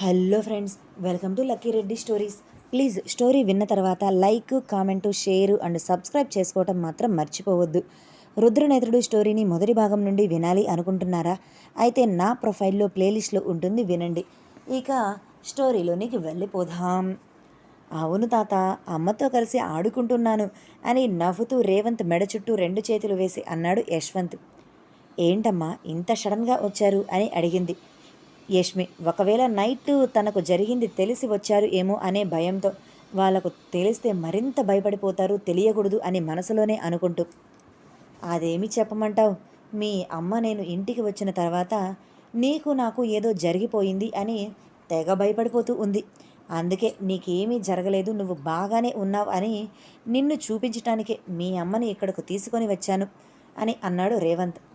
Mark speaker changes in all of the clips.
Speaker 1: Hello friends welcome to Lucky Reddy stories. Please story విన్న తర్వాత like comment share and subscribe చేసుకోవటం మాత్రం మర్చిపోవద్దు. రుద్రనేత్రుడు స్టోరీని మొదటి భాగం నుండి వినాలి అనుకుంటున్నారా? అయితే నా ప్రొఫైల్లో ప్లేలిస్ట్లో ఉంటుంది వినండి. ఇక స్టోరీలోనికి వెళ్ళిపోదాం. అవును తాత అమ్మతో కలిసి ఆడుకుంటున్నాను అని నవ్వుతూ రేవంత్ మెడ చుట్టూ రెండు చేతులు వేసి అన్నాడు యశ్వంత్. ఏంటమ్మా ఇంత సడన్గా వచ్చారు అని అడిగింది. యష్మి ఒకవేళ నైట్ తనకు జరిగింది తెలిసి వచ్చారు ఏమో అనే భయంతో వాళ్ళకు తెలిస్తే మరింత భయపడిపోతారు తెలియకూడదు అని మనసులోనే అనుకుంటూ. అదేమి చెప్పమంటావు? మీ అమ్మ నేను ఇంటికి వచ్చిన తర్వాత నీకు నాకు ఏదో జరిగిపోయింది అని తెగ భయపడిపోతూ ఉంది. అందుకే నీకేమీ జరగలేదు నువ్వు బాగానే ఉన్నావు అని నిన్ను చూపించటానికే మీ అమ్మని ఇక్కడకు తీసుకొని వచ్చాను అని అన్నాడు రేవంత్.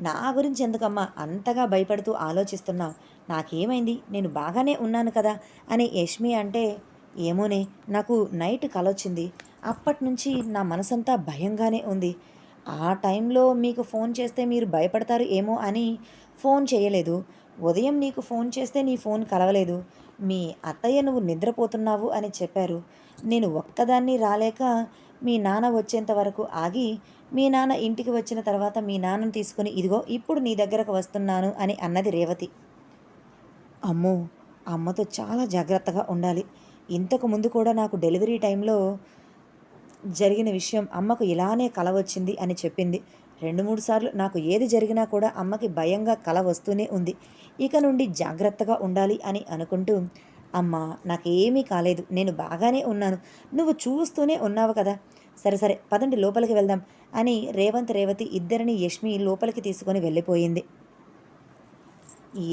Speaker 1: నా గురించి ఎందుకమ్మా అంతగా భయపడుతూ ఆలోచిస్తున్నావు? నాకేమైంది? నేను బాగానే ఉన్నాను కదా? అని యష్మి అంటే ఏమోనే నాకు నైట్ కలొచ్చింది. అప్పటి నుంచి నా మనసంతా భయంగానే ఉంది. ఆ టైంలో మీకు ఫోన్ చేస్తే మీరు భయపడతారు ఏమో అని ఫోన్ చేయలేదు. ఉదయం నీకు ఫోన్ చేస్తే నీ ఫోన్ కలవలేదు. మీ అత్తయ్య నువ్వు నిద్రపోతున్నావు అని చెప్పారు. నేను ఒక్కదాన్ని రాలేక మీ నాన్న వచ్చేంత వరకు ఆగి మీ నాన్న ఇంటికి వచ్చిన తర్వాత మీ నాన్నను తీసుకుని ఇదిగో ఇప్పుడు నీ దగ్గరకు వస్తున్నాను అని అన్నది రేవతి. అమ్మో అమ్మతో చాలా జాగ్రత్తగా ఉండాలి. ఇంతకు ముందు కూడా నాకు డెలివరీ టైంలో జరిగిన విషయం అమ్మకు ఇలానే కల వచ్చింది అని చెప్పింది. రెండు మూడు సార్లు నాకు ఏది జరిగినా కూడా అమ్మకి భయంగా కల వస్తూనే ఉంది. ఇక నుండి జాగ్రత్తగా ఉండాలి అని అనుకుంటూ అమ్మ నాకేమీ కాలేదు. నేను బాగానే ఉన్నాను. నువ్వు చూస్తూనే ఉన్నావు కదా. సరే సరే పదండి లోపలికి వెళ్దాం అని రేవంత్ రేవతి ఇద్దరిని యష్మి లోపలికి తీసుకొని వెళ్ళిపోయింది.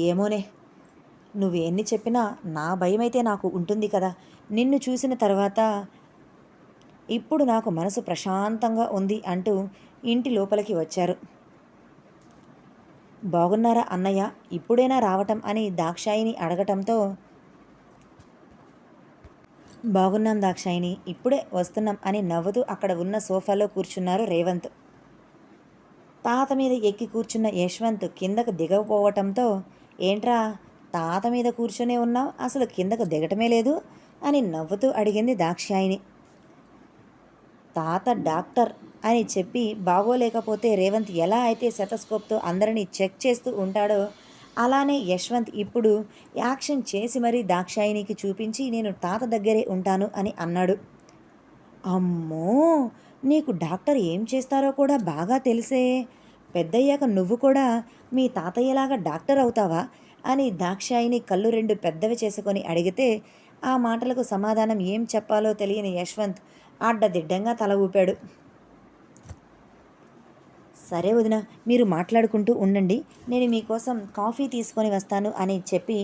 Speaker 1: ఏమోనే నువ్వు ఎన్ని చెప్పినా నా భయమైతే నాకు ఉంటుంది కదా. నిన్ను చూసిన తర్వాత ఇప్పుడు నాకు మనసు ప్రశాంతంగా ఉంది అంటూ ఇంటి లోపలికి వచ్చారు. బాగున్నారా అన్నయ్య? ఇప్పుడైనా రావటం అని దాక్షాయిని అడగటంతో బాగున్నాం దాక్షాయిని ఇప్పుడే వస్తున్నాం అని నవ్వుతూ అక్కడ ఉన్న సోఫాలో కూర్చున్నారు రేవంత్. తాత మీద ఎక్కి కూర్చున్న యశ్వంత్ కిందకు దిగకపోవటంతో ఏంట్రా తాత మీద కూర్చునే ఉన్నావు? అసలు కిందకు దిగటమే లేదు? అని నవ్వుతూ అడిగింది దాక్షాయిని తాత డాక్టర్ అని చెప్పి బాగోలేకపోతే రేవంత్ ఎలా అయితే సెటస్కోప్తో అందరినీ చెక్ చేస్తూ ఉంటాడో అలానే యశ్వంత్ ఇప్పుడు యాక్షన్ చేసి మరీ దాక్షాయినికి చూపించి నేను తాత దగ్గరే ఉంటాను అని అన్నాడు. అమ్మో! నీకు డాక్టర్ ఏం చేస్తారో కూడా బాగా తెలిసే. పెద్దయ్యాక నువ్వు కూడా మీ తాతయ్యలాగా డాక్టర్ అవుతావా? అని దాక్షాయిని కళ్ళు రెండు పెద్దవి చేసుకొని అడిగితే ఆ మాటలకు సమాధానం ఏం చెప్పాలో తెలియని యశ్వంత్ అడ్డదిడ్డంగా తల ఊపాడు. సరే వదిన మీరు మాట్లాడుకుంటూ ఉండండి. నేను మీకోసం కాఫీ తీసుకొని వస్తాను అని చెప్పి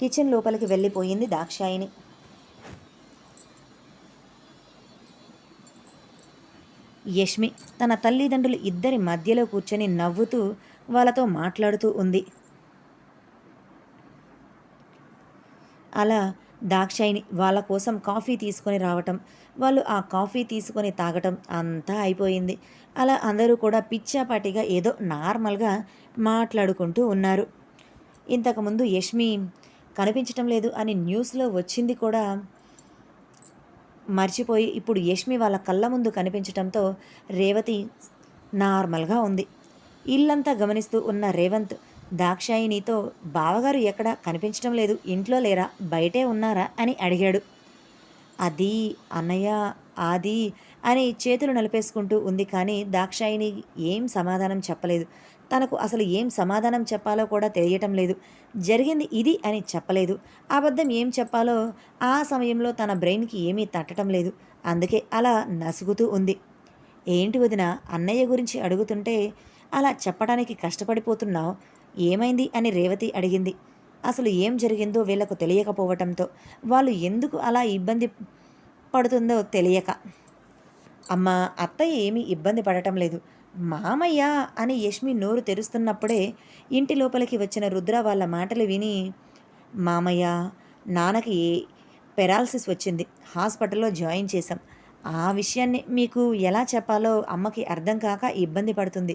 Speaker 1: కిచెన్ లోపలికి వెళ్ళిపోయింది దాక్షాయిని యష్మి తన తల్లిదండ్రులు ఇద్దరి మధ్యలో కూర్చొని నవ్వుతూ వాళ్ళతో మాట్లాడుతూ ఉంది. అలా దాక్షాయిని వాళ్ళ కోసం కాఫీ తీసుకొని రావటం వాళ్ళు ఆ కాఫీ తీసుకొని తాగటం అంతా అయిపోయింది. అలా అందరూ కూడా పిచ్చాపాటిగా ఏదో నార్మల్గా మాట్లాడుకుంటూ ఉన్నారు. ఇంతకుముందు యష్మి కనిపించటం లేదు అని న్యూస్లో వచ్చింది కూడా మర్చిపోయి ఇప్పుడు యష్మి వాళ్ళ కళ్ళ ముందు కనిపించటంతో రేవతి నార్మల్గా ఉంది. ఇల్లంతా గమనిస్తూ ఉన్న రేవంత్ దాక్షాయినితో బావగారు ఎక్కడ? కనిపించడం లేదు. ఇంట్లో లేరా? బయటే ఉన్నారా? అని అడిగాడు. అది అన్నయ్య అది అని చేతులు నలిపేసుకుంటూ ఉంది కానీ దాక్షాయిని ఏం సమాధానం చెప్పలేదు. తనకు అసలు ఏం సమాధానం చెప్పాలో కూడా తెలియటం లేదు. జరిగింది ఇది అని చెప్పలేదు. అబద్ధం ఏం చెప్పాలో ఆ సమయంలో తన బ్రెయిన్కి ఏమీ తట్టడం లేదు. అందుకే అలా నసుగుతూ ఉంది. ఏంటి వదిన అన్నయ్య గురించి అడుగుతుంటే అలా చెప్పడానికి కష్టపడిపోతున్నావు? ఏమైంది అని రేవతి అడిగింది. అసలు ఏం జరిగిందో వీళ్ళకు తెలియకపోవటంతో. వాళ్ళు ఎందుకు అలా ఇబ్బంది పడుతుందో తెలియక. అమ్మ అత్తయ్య ఏమీ ఇబ్బంది పడటం లేదు. మామయ్య అని యష్మి నోరు తెరుస్తున్నప్పుడే ఇంటి లోపలికి వచ్చిన రుద్ర వాళ్ళ మాటలు విని మామయ్య నాన్నకి పెరాలసిస్ వచ్చింది? హాస్పిటల్లో జాయిన్ చేశాం. ఆ విషయాన్ని మీకు ఎలా చెప్పాలో అమ్మకి అర్థం కాక ఇబ్బంది పడుతుంది.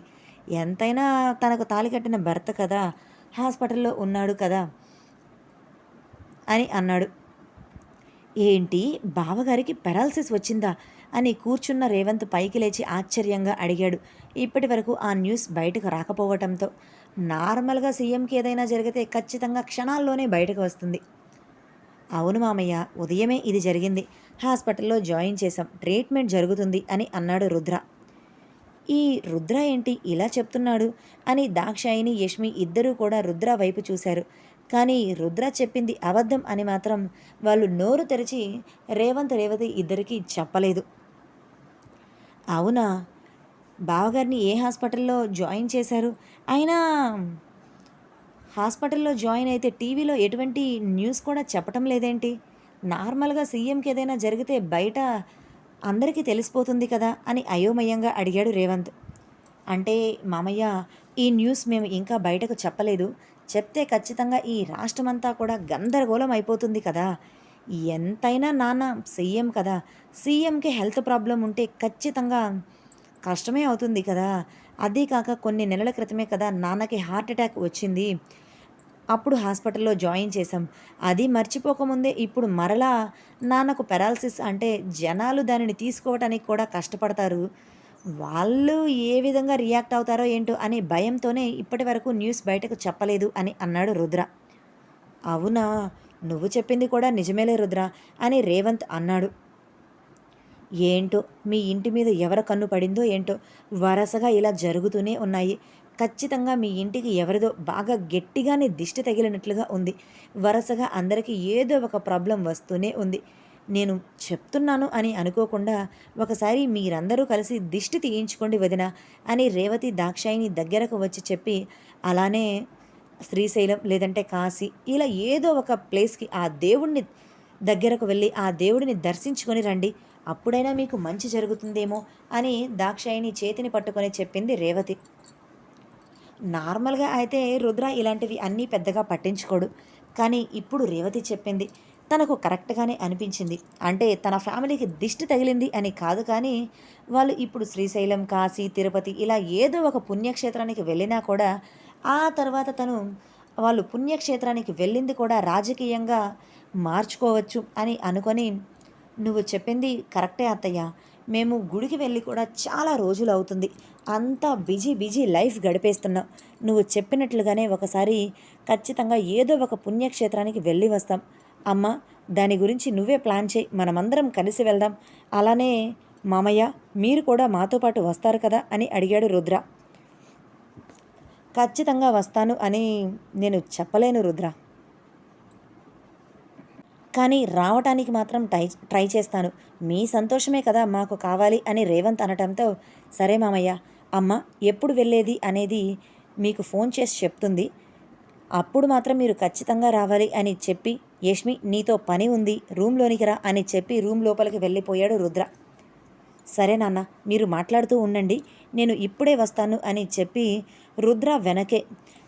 Speaker 1: ఎంతైనా తనకు తాలి కట్టిన భర్త కదా హాస్పిటల్లో ఉన్నాడు కదా అని అన్నాడు. ఏంటి బావగారికి పెరాలసిస్ వచ్చిందా? అని కూర్చున్న రేవంత్ పైకి లేచి ఆశ్చర్యంగా అడిగాడు. ఇప్పటి వరకు ఆ న్యూస్ బయటకు రాకపోవటంతో నార్మల్గా సీఎంకి ఏదైనా జరిగితే ఖచ్చితంగా క్షణాల్లోనే బయటకు వస్తుంది. అవును మామయ్య ఉదయమే ఇది జరిగింది. హాస్పిటల్లో జాయిన్ చేశాం. ట్రీట్మెంట్ జరుగుతుంది అని అన్నాడు రుద్ర. ఈ రుద్ర ఏంటి ఇలా చెప్తున్నాడు? అని దాక్షాయిని యష్మి ఇద్దరూ కూడా రుద్ర వైపు చూశారు. కానీ రుద్ర చెప్పింది అబద్ధం అని మాత్రం వాళ్ళు నోరు తెరిచి రేవంత్ రేవతి ఇద్దరికీ చెప్పలేదు. అవునా? బావగారిని ఏ హాస్పిటల్లో జాయిన్ చేశారు? అయినా హాస్పిటల్లో జాయిన్ అయితే టీవీలో ఎటువంటి న్యూస్ కూడా చెప్పటం లేదేంటి? నార్మల్గా సీఎంకి ఏదైనా జరిగితే బయట అందరికీ తెలిసిపోతుంది కదా అని అయోమయంగా అడిగాడు రేవంత్. అంటే మామయ్య ఈ న్యూస్ మేము ఇంకా బయటకు చెప్పలేదు. చెప్తే ఖచ్చితంగా ఈ రాష్ట్రమంతా కూడా గందరగోళం అయిపోతుంది కదా. ఎంతైనా నాన్న సీఎం కదా. సీఎంకి హెల్త్ ప్రాబ్లం ఉంటే ఖచ్చితంగా కష్టమే అవుతుంది కదా. అదే కాక కొన్ని నెలల క్రితమే కదా నాన్నకి హార్ట్ అటాక్ వచ్చింది. అప్పుడు హాస్పిటల్లో జాయిన్ చేశాం. అది మర్చిపోకముందే ఇప్పుడు మరలా నాన్నకు పెరాలసిస్ అంటే జనాలు దానిని తీసుకోవటానికి కూడా కష్టపడతారు. వాళ్ళు ఏ విధంగా రియాక్ట్ అవుతారో ఏంటో అనే భయంతోనే ఇప్పటి వరకు న్యూస్ బయటకు చెప్పలేదు అని అన్నాడు రుద్ర. అవునా? నువ్వు చెప్పింది కూడా నిజమేలే రుద్ర అని రేవంత్ అన్నాడు. ఏంటో మీ ఇంటి మీద ఎవరి కన్ను పడిందో ఏంటో వరసగా ఇలా జరుగుతూనే ఉన్నాయి. ఖచ్చితంగా మీ ఇంటికి ఎవరిదో బాగా గట్టిగానే దిష్టి తగిలినట్లుగా ఉంది. వరుసగా అందరికీ ఏదో ఒక ప్రాబ్లం వస్తూనే ఉంది. నేను చెప్తున్నాను అని అనుకోకుండా ఒకసారి మీరందరూ కలిసి దిష్టి తీయించుకోండి వదిన అని రేవతి దాక్షాయిని దగ్గరకు వచ్చి చెప్పి అలానే శ్రీశైలం లేదంటే కాశీ ఇలా ఏదో ఒక ప్లేస్కి ఆ దేవుణ్ణి దగ్గరకు వెళ్ళి ఆ దేవుడిని దర్శించుకొని రండి. అప్పుడైనా మీకు మంచి జరుగుతుందేమో అని దాక్షాయిని చేతిని పట్టుకొని చెప్పింది రేవతి. నార్మల్గా అయితే రుద్ర ఇలాంటివి అన్నీ పెద్దగా పట్టించుకోడు. కానీ ఇప్పుడు రేవతి చెప్పింది తనకు కరెక్ట్గానే అనిపించింది. అంటే తన ఫ్యామిలీకి దిష్టి తగిలింది అని కాదు కానీ వాళ్ళు ఇప్పుడు శ్రీశైలం కాశీ తిరుపతి ఇలా ఏదో ఒక పుణ్యక్షేత్రానికి వెళ్ళినా కూడా ఆ తర్వాత తను వాళ్ళు పుణ్యక్షేత్రానికి వెళ్ళింది కూడా రాజకీయంగా మార్చుకోవచ్చు అని అనుకొని నువ్వు చెప్పింది కరెక్టే అత్తయ్య. మేము గుడికి వెళ్ళి కూడా చాలా రోజులు అవుతుంది. అంతా బిజీ బిజీ లైఫ్ గడిపేస్తున్నాం. నువ్వు చెప్పినట్లుగానే ఒకసారి ఖచ్చితంగా ఏదో ఒక పుణ్యక్షేత్రానికి వెళ్ళి వస్తాం. అమ్మ దాని గురించి నువ్వే ప్లాన్ చేయి. మనమందరం కలిసి వెళ్దాం. అలానే మామయ్య మీరు కూడా మాతో పాటు వస్తారు కదా? అని అడిగాడు రుద్ర. ఖచ్చితంగా వస్తాను అని నేను చెప్పలేను రుద్ర. కానీ రావటానికి మాత్రం ట్రై ట్రై చేస్తాను. మీ సంతోషమే కదా మాకు కావాలి అని రేవంత్ అనటంతో సరే మామయ్య అమ్మ ఎప్పుడు వెళ్ళేది అనేది మీకు ఫోన్ చేసి చెప్తుంది. అప్పుడు మాత్రం మీరు ఖచ్చితంగా రావాలి అని చెప్పి యష్మి నీతో పని ఉంది రూమ్లోనికి రా అని చెప్పి రూమ్ లోపలికి వెళ్ళిపోయాడు రుద్ర. సరే నాన్న మీరు మాట్లాడుతూ ఉండండి. నేను ఇప్పుడే వస్తాను అని చెప్పి రుద్ర వెనకే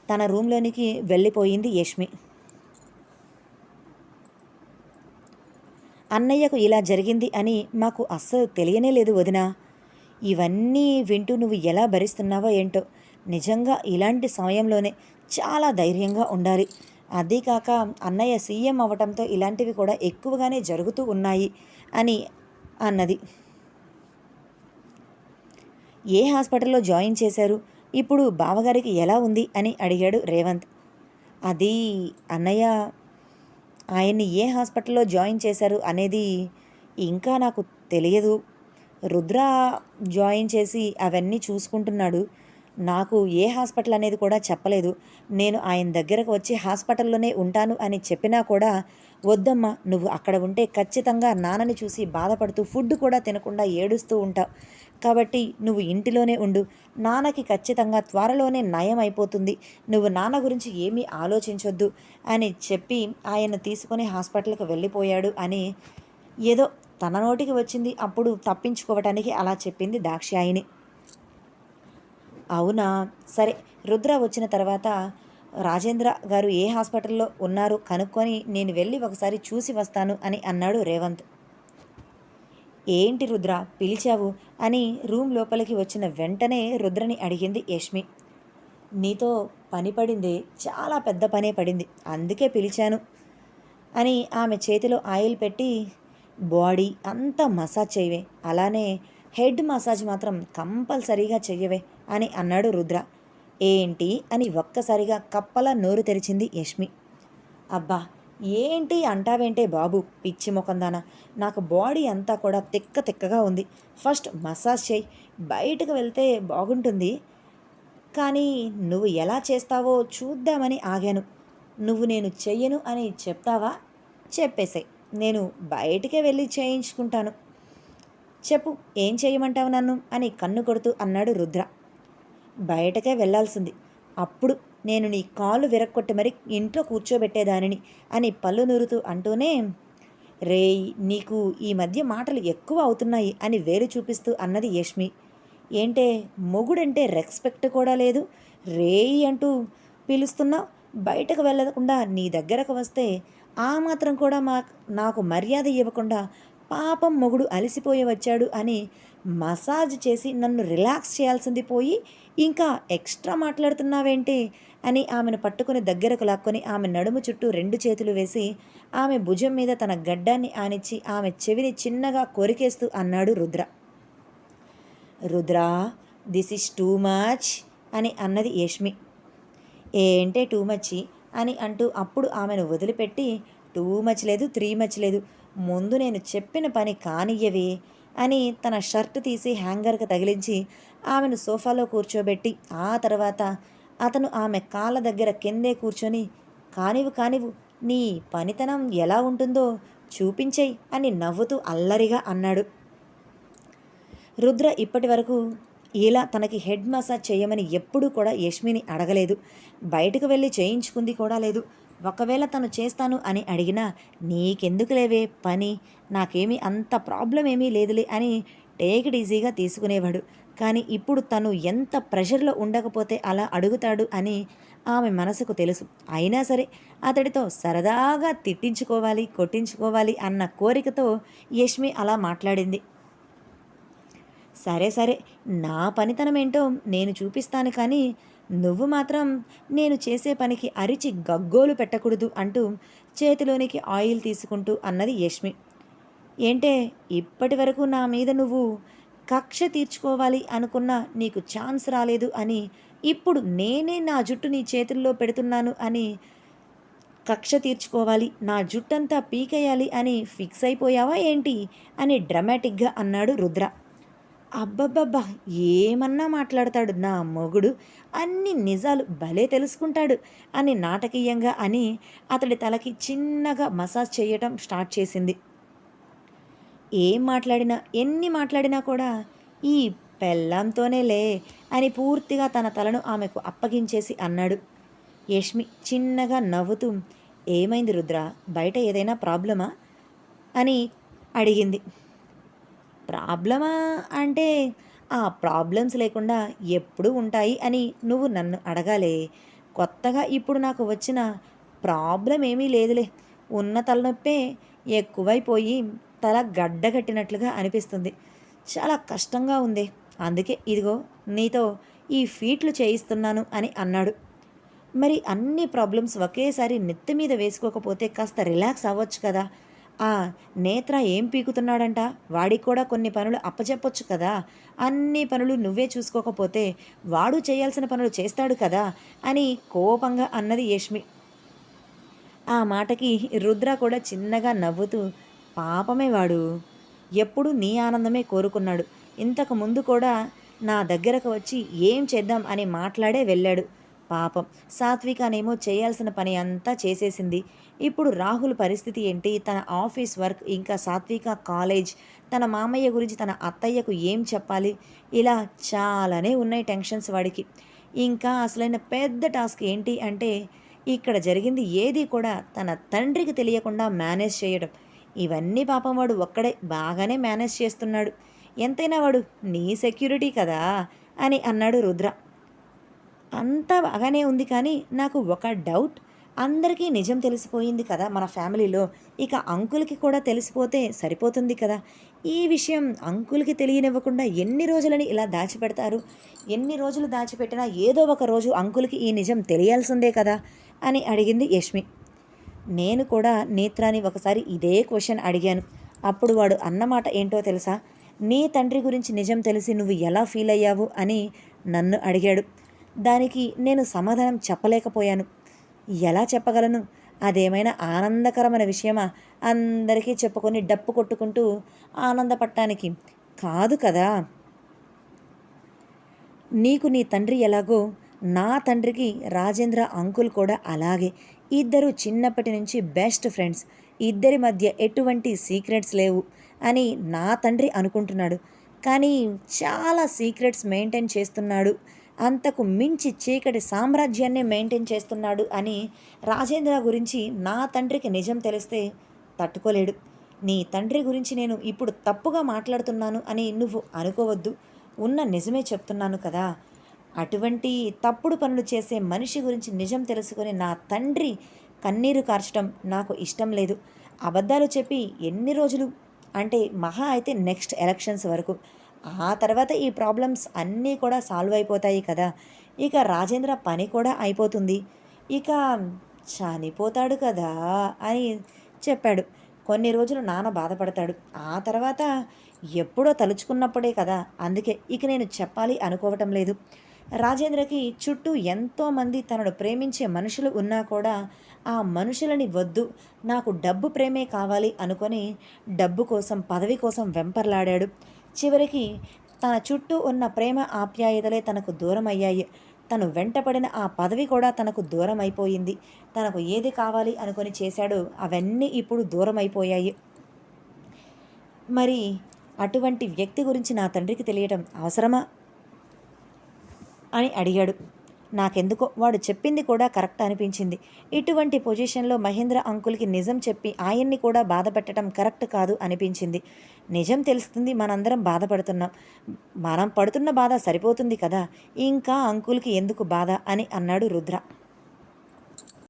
Speaker 1: తన రూమ్లోనికి వెళ్ళిపోయింది యష్మి. అన్నయ్యకు ఇలా జరిగింది అని మాకు అస్సలు తెలియనే లేదు వదినా. ఇవన్నీ వింటూ నువ్వు ఎలా భరిస్తున్నావో ఏంటో. నిజంగా ఇలాంటి సమయంలోనే చాలా ధైర్యంగా ఉండాలి. అదే కాక అన్నయ్య సీఎం అవ్వటంతో ఇలాంటివి కూడా ఎక్కువగానే జరుగుతూ ఉన్నాయి అని అన్నది. ఏ హాస్పిటల్లో జాయిన్ చేశారు? ఇప్పుడు బావగారికి ఎలా ఉంది? అని అడిగాడు రేవంత్. అది అన్నయ్య ఆయన్ని ఏ హాస్పిటల్లో జాయిన్ చేశారు అనేది ఇంకా నాకు తెలియదు. రుద్ర జాయిన్ చేసి అవన్నీ చూసుకుంటున్నాడు. నాకు ఏ హాస్పిటల్ అనేది కూడా చెప్పలేదు. నేను ఆయన దగ్గరకు వచ్చి హాస్పిటల్లోనే ఉంటాను అని చెప్పినా కూడా వద్దమ్మా నువ్వు అక్కడ ఉంటే ఖచ్చితంగా నాన్నని చూసి బాధపడుతూ ఫుడ్ కూడా తినకుండా ఏడుస్తూ ఉంటావు. కాబట్టి నువ్వు ఇంటిలోనే ఉండు. నాన్నకి ఖచ్చితంగా త్వరలోనే నయం అయిపోతుంది. నువ్వు నాన్న గురించి ఏమీ ఆలోచించొద్దు అని చెప్పి ఆయన తీసుకొని హాస్పిటల్కి వెళ్ళిపోయాడు అని ఏదో తన నోటికి వచ్చింది. అప్పుడు తప్పించుకోవటానికి అలా చెప్పింది దాక్షాయిని అవునా? సరే రుద్ర వచ్చిన తర్వాత రాజేంద్ర గారు ఏ హాస్పిటల్లో ఉన్నారో కనుక్కొని నేను వెళ్ళి ఒకసారి చూసి వస్తాను అని అన్నాడు రేవంత్. ఏంటి రుద్ర పిలిచావు? అని రూమ్ లోపలికి వచ్చిన వెంటనే రుద్రని అడిగింది యష్మి. నీతో పని పడింది చాలా పెద్ద పనే పడింది అందుకే పిలిచాను అని ఆమె చేతిలో ఆయిల్ పెట్టి బాడీ అంతా మసాజ్ చేయవే అలానే హెడ్ మసాజ్ మాత్రం కంపల్సరీగా చెయ్యవే అని అన్నాడు రుద్ర. ఏంటి? అని ఒక్కసారిగా కప్పలా నోరు తెరిచింది యష్మి. అబ్బా ఏంటి అంటావేంటే బాబు? పిచ్చి ముఖందానా నాకు బాడీ అంతా కూడా తిక్క తిక్కగా ఉంది. ఫస్ట్ మసాజ్ చేయి. బయటకు వెళ్తే బాగుంటుంది. కానీ నువ్వు ఎలా చేస్తావో చూద్దామని ఆగాను. నువ్వు నేను చెయ్యను అని చెప్తావా? చెప్పేసాయి నేను బయటికే వెళ్ళి చేయించుకుంటాను. చెప్పు ఏం చేయమంటావు నన్ను? అని కన్ను కొడుతూ అన్నాడు రుద్ర. బయటకే వెళ్ళాల్సింది అప్పుడు నేను నీ కాలు విరక్కొట్టి మరి ఇంట్లో కూర్చోబెట్టేదానిని అని పళ్ళు నూరుతూ అంటూనే రేయ్ నీకు ఈ మధ్య మాటలు ఎక్కువ అవుతున్నాయి అని వేలు చూపిస్తూ అన్నది యష్మి. ఏంటే మొగుడంటే రెస్పెక్ట్ కూడా లేదు. రేయి అంటూ పిలుస్తున్నా బయటకు వెళ్ళకుండా నీ దగ్గరకు వస్తే ఆ మాత్రం కూడా మా నాకు మర్యాద ఇవ్వకుండా పాపం మొగుడు అలసిపోయి వచ్చాడు అని మసాజ్ చేసి నన్ను రిలాక్స్ చేయాల్సింది పోయి ఇంకా ఎక్స్ట్రా మాట్లాడుతున్నావేంటి అని ఆమెను పట్టుకుని దగ్గరకు లాక్కొని ఆమె నడుము చుట్టూ రెండు చేతులు వేసి ఆమె భుజం మీద తన గడ్డాన్ని ఆనిచ్చి ఆమె చెవిని చిన్నగా కొరికేస్తూ అన్నాడు Rudra. Rudra this is too much అని అన్నది యష్మి. ఏంటే టూ మచ్చి అని అంటూ అప్పుడు ఆమెను వదిలిపెట్టి టూ మచ్ లేదు త్రీ మచ్ లేదు. ముందు నేను చెప్పిన పని కానియ్యవే అని తన షర్ట్ తీసి హ్యాంగర్కి తగిలించి ఆమెను సోఫాలో కూర్చోబెట్టి ఆ తర్వాత అతను ఆమె కాళ్ళ దగ్గర కిందే కూర్చొని కానివు కానివు నీ పనితనం ఎలా ఉంటుందో చూపించేయి అని నవ్వుతూ అల్లరిగా అన్నాడు. రుద్ర ఇప్పటి వరకు ఇలా తనకి హెడ్ మసాజ్ చేయమని ఎప్పుడూ కూడా యష్మిని అడగలేదు. బయటకు వెళ్ళి చేయించుకుంది కూడా లేదు. ఒకవేళ తను చేస్తాను అని అడిగినా నీకెందుకు లేవే? పని. నాకేమీ అంత ప్రాబ్లం ఏమీ లేదులే అని టేక్ ఈజీగా తీసుకునేవాడు. కానీ ఇప్పుడు తను ఎంత ప్రెషర్లో ఉండకపోతే అలా అడుగుతాడు అని ఆమె మనసుకు తెలుసు. అయినా సరే అతడితో సరదాగా తిట్టించుకోవాలి కొట్టించుకోవాలి అన్న కోరికతో యష్మి అలా మాట్లాడింది. సరే సరే. నా పనితనం ఏంటో నేను చూపిస్తాను కానీ నువ్వు మాత్రం నేను చేసే పనికి అరిచి గగ్గోలు పెట్టకూడదు అంటూ చేతిలోనికి ఆయిల్ తీసుకుంటూ అన్నది యష్మి. ఏంటే ఇప్పటి వరకు నా మీద నువ్వు కక్ష తీర్చుకోవాలి అనుకున్న నీకు ఛాన్స్ రాలేదు అని ఇప్పుడు నేనే నా జుట్టు నీ చేతుల్లో పెడుతున్నాను అని కక్ష తీర్చుకోవాలి నా జుట్టంతా పీకేయాలి అని ఫిక్స్ అయిపోయావా ఏంటి? అని డ్రమాటిక్గా అన్నాడు రుద్ర. అబ్బబ్బబ్బా ఏమన్నా మాట్లాడతాడు నా మొగుడు. అన్ని నిజాలు భలే తెలుసుకుంటాడు అని నాటకీయంగా అని అతడి తలకి చిన్నగా మసాజ్ చేయటం స్టార్ట్ చేసింది. ఏం మాట్లాడినా ఎన్ని మాట్లాడినా కూడా ఈ పెళ్ళంతోనేలే అని పూర్తిగా తన తలను ఆమెకు అప్పగించేసి అన్నాడు. యష్మి చిన్నగా నవ్వుతూ ఏమైంది రుద్ర బయట ఏదైనా ప్రాబ్లమా? అని అడిగింది. ప్రాబ్లమా అంటే ఆ ప్రాబ్లమ్స్ లేకుండా ఎప్పుడూ ఉంటాయి అని నువ్వు నన్ను అడగాలే. కొత్తగా ఇప్పుడు నాకు వచ్చిన ప్రాబ్లం ఏమీ లేదులే. ఉన్న తలనొప్పే ఎక్కువైపోయి తల గడ్డగట్టినట్లుగా అనిపిస్తుంది. చాలా కష్టంగా ఉంది. అందుకే ఇదిగో నీతో ఈ ఫీట్లు చేయిస్తున్నాను అని అన్నాడు. మరి అన్ని ప్రాబ్లమ్స్ ఒకేసారి నెత్తి మీద వేసుకోకపోతే కాస్త రిలాక్స్ అవ్వచ్చు కదా. ఆ నేత్ర ఏం పీకుతున్నాడంట? వాడికి కూడా కొన్ని పనులు అప్పచెప్పొచ్చు కదా. అన్ని పనులు నువ్వే చూసుకోకపోతే వాడు చేయాల్సిన పనులు చేస్తాడు కదా అని కోపంగా అన్నది యష్మి. ఆ మాటకి రుద్ర కూడా చిన్నగా నవ్వుతూ పాపమే వాడు. ఎప్పుడు నీ ఆనందమే కోరుకున్నాడు. ఇంతకు ముందు కూడా నా దగ్గరకు వచ్చి ఏం చేద్దాం అని మాట్లాడే వెళ్ళాడు. పాపం. సాత్వికనేమో చేయాల్సిన పని అంతా చేసేసింది. ఇప్పుడు రాహుల్ పరిస్థితి ఏంటి? తన ఆఫీస్ వర్క్ ఇంకా సాత్విక కాలేజ్ తన మామయ్య గురించి తన అత్తయ్యకు ఏం చెప్పాలి? ఇలా చాలానే ఉన్నాయి టెన్షన్స్ వాడికి. ఇంకా అసలైన పెద్ద టాస్క్ ఏంటి అంటే ఇక్కడ జరిగింది ఏది కూడా తన తండ్రికి తెలియకుండా మేనేజ్ చేయడం. ఇవన్నీ పాపం వాడు ఒక్కడే బాగానే మేనేజ్ చేస్తున్నాడు. ఎంతైనా వాడు నీ సెక్యూరిటీ కదా అని అన్నాడు రుద్ర. అంతా బాగానే ఉంది కానీ నాకు ఒక డౌట్. అందరికీ నిజం తెలిసిపోయింది కదా మన ఫ్యామిలీలో. ఇక అంకుల్కి కూడా తెలిసిపోతే సరిపోతుంది కదా. ఈ విషయం అంకుల్కి తెలియనివ్వకుండా ఎన్ని రోజులని ఇలా దాచిపెడతారు? ఎన్ని రోజులు దాచిపెట్టినా ఏదో ఒక రోజు అంకుల్కి ఈ నిజం తెలియాల్సిందే కదా అని అడిగింది యష్మి. నేను కూడా నేత్రాని ఒకసారి ఇదే క్వశ్చన్ అడిగాను. అప్పుడు వాడు అన్నమాట ఏంటో తెలుసా? నీ తండ్రి గురించి నిజం తెలిసి నువ్వు ఎలా ఫీల్ అయ్యావు అని నన్ను అడిగాడు. దానికి నేను సమాధానం చెప్పలేకపోయాను. ఎలా చెప్పగలను? అదేమైనా ఆనందకరమైన విషయమా? అందరికీ చెప్పుకొని డప్పు కొట్టుకుంటూ ఆనందపడటానికి కాదు కదా. నీకు నీ తండ్రి ఎలాగో? నా తండ్రికి రాజేంద్ర అంకుల్ కూడా అలాగే. ఇద్దరు చిన్నప్పటి నుంచి బెస్ట్ ఫ్రెండ్స్. ఇద్దరి మధ్య ఎటువంటి సీక్రెట్స్ లేవు అని నా తండ్రి అనుకుంటున్నాడు. కానీ చాలా సీక్రెట్స్ మెయింటైన్ చేస్తున్నాడు. అంతకు మించి చీకటి సామ్రాజ్యాన్ని మెయింటైన్ చేస్తున్నాడు అని రాజేంద్ర గురించి నా తండ్రికి నిజం తెలిస్తే తట్టుకోలేడు. నీ తండ్రి గురించి నేను ఇప్పుడు తప్పుగా మాట్లాడుతున్నాను అని నువ్వు అనుకోవద్దు. ఉన్న నిజమే చెప్తున్నాను కదా. అటువంటి తప్పుడు పనులు చేసే మనిషి గురించి నిజం తెలుసుకొని నా తండ్రి కన్నీరు కార్చడం నాకు ఇష్టం లేదు. అబద్ధాలు చెప్పి ఎన్ని రోజులు? అంటే మహా అయితే నెక్స్ట్ ఎలక్షన్స్ వరకు. ఆ తర్వాత ఈ ప్రాబ్లమ్స్ అన్నీ కూడా సాల్వ్ అయిపోతాయి కదా. ఇక రాజేంద్ర పని కూడా అయిపోతుంది. ఇక చనిపోతాడు కదా అని చెప్పాడు. కొన్ని రోజులు నాన్న బాధపడతాడు. ఆ తర్వాత ఎప్పుడో తలుచుకున్నప్పుడే కదా. అందుకే ఇక నేను చెప్పాలి అనుకోవటం లేదు. రాజేంద్రకి చుట్టూ ఎంతోమంది తనను ప్రేమించే మనుషులు ఉన్నా కూడా ఆ మనుషులని వద్దు. నాకు డబ్బు ప్రేమే కావాలి అనుకొని డబ్బు కోసం పదవి కోసం వెంపర్లాడాడు. చివరికి తన చుట్టూ ఉన్న ప్రేమ ఆప్యాయతలే తనకు దూరం అయ్యాయి తను వెంటపడిన ఆ పదవి కూడా తనకు దూరం అయిపోయింది తనకు ఏది కావాలి అనుకొని చేశాడో అవన్నీ ఇప్పుడు దూరం అయిపోయాయి మరి అటువంటి వ్యక్తి గురించి నా తండ్రికి తెలియటం అవసరమా? అని అడిగాడు. నాకెందుకో వాడు చెప్పింది కూడా కరెక్ట్ అనిపించింది. ఇటువంటి పొజిషన్లో మహేంద్ర అంకుల్కి నిజం చెప్పి ఆయన్ని కూడా బాధపెట్టడం కరెక్ట్ కాదు అనిపించింది. నిజం తెలుస్తుంది మనందరం బాధపడుతున్నాం. మనం పడుతున్న బాధ సరిపోతుంది కదా? ఇంకా అంకుల్కి ఎందుకు బాధ అని అన్నాడు రుద్ర.